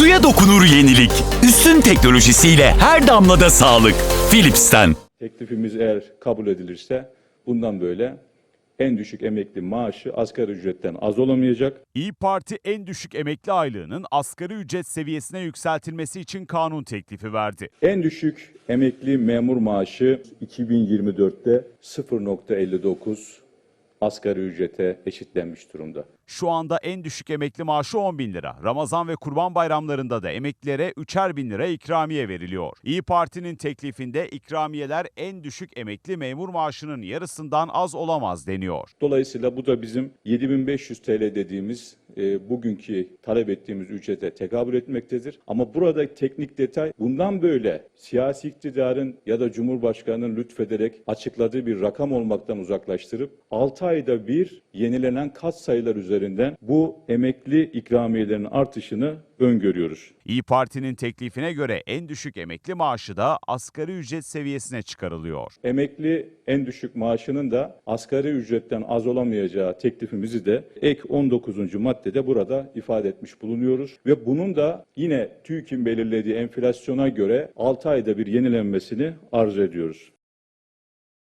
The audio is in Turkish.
Suya dokunur yenilik. Üstün teknolojisiyle her damlada sağlık. Philips'ten. Teklifimiz eğer kabul edilirse bundan böyle en düşük emekli maaşı asgari ücretten az olamayacak. İyi Parti en düşük emekli aylığının asgari ücret seviyesine yükseltilmesi için kanun teklifi verdi. En düşük emekli memur maaşı 2024'te 0.59 asgari ücrete eşitlenmiş durumda. Şu anda en düşük emekli maaşı 10 bin lira. Ramazan ve kurban bayramlarında da emeklilere 3'er bin lira ikramiye veriliyor. İyi Parti'nin teklifinde ikramiyeler en düşük emekli memur maaşının yarısından az olamaz deniyor. Dolayısıyla bu da bizim 7500 TL dediğimiz e, bugünkü talep ettiğimiz ücrete tekabül etmektedir. Ama burada teknik detay bundan böyle siyasi iktidarın ya da Cumhurbaşkanı'nın lütfederek açıkladığı bir rakam olmaktan uzaklaştırıp 6 ayda bir yenilenen kat sayılar üzerinden bu emekli ikramiyelerinin artışını öngörüyoruz. İyi Parti'nin teklifine göre en düşük emekli maaşı da asgari ücret seviyesine çıkarılıyor. Emekli en düşük maaşının da asgari ücretten az olamayacağı teklifimizi de ek 19. maddede burada ifade etmiş bulunuyoruz. Ve bunun da yine TÜİK'in belirlediği enflasyona göre 6 ayda bir yenilenmesini arz ediyoruz.